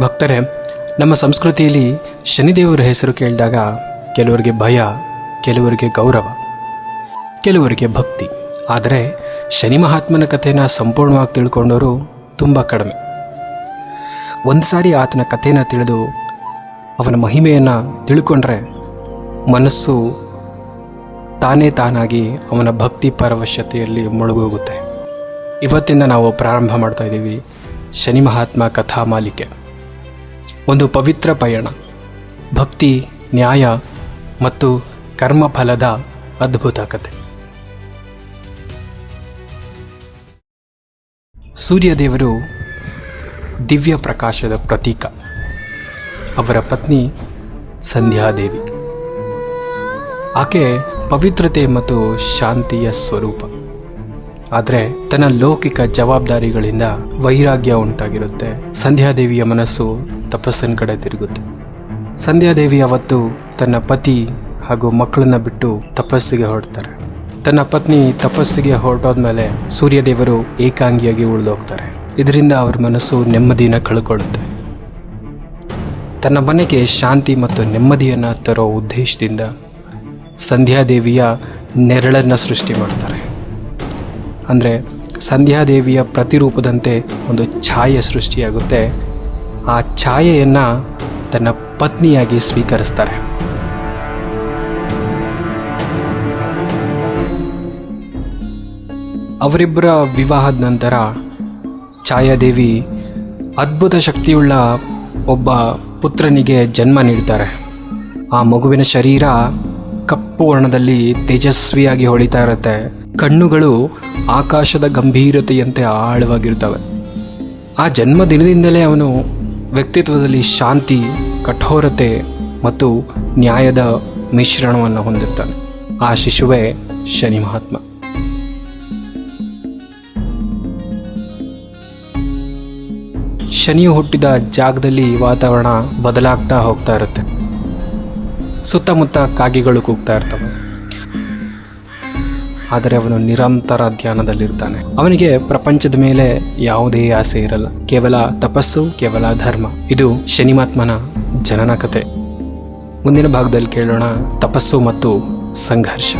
ಭಕ್ತರೇ, ನಮ್ಮ ಸಂಸ್ಕೃತಿಯಲ್ಲಿ ಶನಿದೇವರ ಹೆಸರು ಕೇಳಿದಾಗ ಕೆಲವರಿಗೆ ಭಯ, ಕೆಲವರಿಗೆ ಗೌರವ, ಕೆಲವರಿಗೆ ಭಕ್ತಿ. ಆದರೆ ಶನಿ ಮಹಾತ್ಮನ ಕಥೆನ ಸಂಪೂರ್ಣವಾಗಿ ತಿಳ್ಕೊಂಡವರು ತುಂಬ ಕಡಿಮೆ. ಒಂದು ಸಾರಿ ಆತನ ಕಥೆನ ತಿಳಿದು ಅವನ ಮಹಿಮೆಯನ್ನು ತಿಳ್ಕೊಂಡ್ರೆ ಮನಸ್ಸು ತಾನೇ ತಾನಾಗಿ ಅವನ ಭಕ್ತಿ ಪರವಶ್ಯತೆಯಲ್ಲಿ ಮುಳುಗೋಗುತ್ತೆ. ಇವತ್ತಿಂದ ನಾವು ಪ್ರಾರಂಭ ಮಾಡ್ತಾ ಇದ್ದೀವಿ ಶನಿ ಮಹಾತ್ಮ ಕಥಾ ಮಾಲಿಕೆ. ಒಂದು ಪವಿತ್ರ ಪಯಣ. ಭಕ್ತಿ, ನ್ಯಾಯ ಮತ್ತು ಕರ್ಮಫಲದ ಅದ್ಭುತ ಕಥೆ. ಸೂರ್ಯದೇವರು ದಿವ್ಯ ಪ್ರಕಾಶದ ಪ್ರತೀಕ. ಅವರ ಪತ್ನಿ ಸಂಧ್ಯಾದೇವಿ. ಆಕೆ ಪವಿತ್ರತೆ ಮತ್ತು ಶಾಂತಿಯ ಸ್ವರೂಪ. ಆದರೆ ತನ್ನ ಲೌಕಿಕ ಜವಾಬ್ದಾರಿಗಳಿಂದ ವೈರಾಗ್ಯ ಉಂಟಾಗಿರುತ್ತೆ. ಸಂಧ್ಯಾದೇವಿಯ ಮನಸ್ಸು ತಪಸ್ಸಿನ ಕಡೆ ತಿರುಗುತ್ತೆ. ಸಂಧ್ಯಾದೇವಿ ಅವತ್ತು ತನ್ನ ಪತಿ ಹಾಗೂ ಮಕ್ಕಳನ್ನ ಬಿಟ್ಟು ತಪಸ್ಸಿಗೆ ಹೊರಡ್ತಾರೆ. ತನ್ನ ಪತ್ನಿ ತಪಸ್ಸಿಗೆ ಹೊರಟೋದ್ಮೇಲೆ ಸೂರ್ಯದೇವರು ಏಕಾಂಗಿಯಾಗಿ ಉಳಿದೋಗ್ತಾರೆ. ಇದರಿಂದ ಅವ್ರ ಮನಸ್ಸು ನೆಮ್ಮದಿನ ಕಳ್ಕೊಳ್ಳುತ್ತೆ. ತನ್ನ ಮನೆಗೆ ಶಾಂತಿ ಮತ್ತು ನೆಮ್ಮದಿಯನ್ನು ತರೋ ಉದ್ದೇಶದಿಂದ ಸಂಧ್ಯಾದೇವಿಯ ನೆರಳನ್ನು ಸೃಷ್ಟಿ ಮಾಡ್ತಾರೆ. ಅಂದ್ರೆ ಸಂಧ್ಯಾದೇವಿಯ ಪ್ರತಿರೂಪದಂತೆ ಒಂದು ಛಾಯೆ ಸೃಷ್ಟಿಯಾಗುತ್ತೆ. ಆ ಛಾಯೆಯನ್ನು ತನ್ನ ಪತ್ನಿಯಾಗಿ ಸ್ವೀಕರಿಸ್ತಾರೆ. ಅವರಿಬ್ಬರ ವಿವಾಹದ ನಂತರ ಛಾಯಾದೇವಿ ಅದ್ಭುತ ಶಕ್ತಿಯುಳ್ಳ ಒಬ್ಬ ಪುತ್ರನಿಗೆ ಜನ್ಮ ನೀಡ್ತಾರೆ. ಆ ಮಗುವಿನ ಶರೀರ ಕಪ್ಪು ವರ್ಣದಲ್ಲಿ ತೇಜಸ್ವಿಯಾಗಿ ಹೊಳಿತಾ ಇರುತ್ತೆ. ಕಣ್ಣುಗಳು ಆಕಾಶದ ಗಂಭೀರತೆಯಂತೆ ಆಳವಾಗಿರ್ತವೆ. ಆ ಜನ್ಮ ದಿನದಿಂದಲೇ ಅವನು ವ್ಯಕ್ತಿತ್ವದಲ್ಲಿ ಶಾಂತಿ, ಕಠೋರತೆ ಮತ್ತು ನ್ಯಾಯದ ಮಿಶ್ರಣವನ್ನು ಹೊಂದಿರ್ತಾನೆ ಆ ಶಿಶುವೇ ಶನಿ ಮಹಾತ್ಮ. ಶನಿಯು ಹುಟ್ಟಿದ ಜಾಗದಲ್ಲಿ ವಾತಾವರಣ ಬದಲಾಗ್ತಾ ಹೋಗ್ತಾ ಇರುತ್ತೆ. ಸುತ್ತಮುತ್ತ ಕಾಗೆಗಳು ಕೂಗ್ತಾ ಇರ್ತವೆ. ಆದರೆ ಅವನು ನಿರಂತರ ಧ್ಯಾನದಲ್ಲಿರ್ತಾನೆ. ಅವನಿಗೆ ಪ್ರಪಂಚದ ಮೇಲೆ ಯಾವುದೇ ಆಸೆ ಇರಲ್ಲ. ಕೇವಲ ತಪಸ್ಸು, ಕೇವಲ ಧರ್ಮ. ಇದು ಶನಿಮಾತ್ಮನ ಜನನ ಕಥೆ ಮುಂದಿನ ಭಾಗದಲ್ಲಿ ಕೇಳೋಣ ತಪಸ್ಸು ಮತ್ತು ಸಂಘರ್ಷ.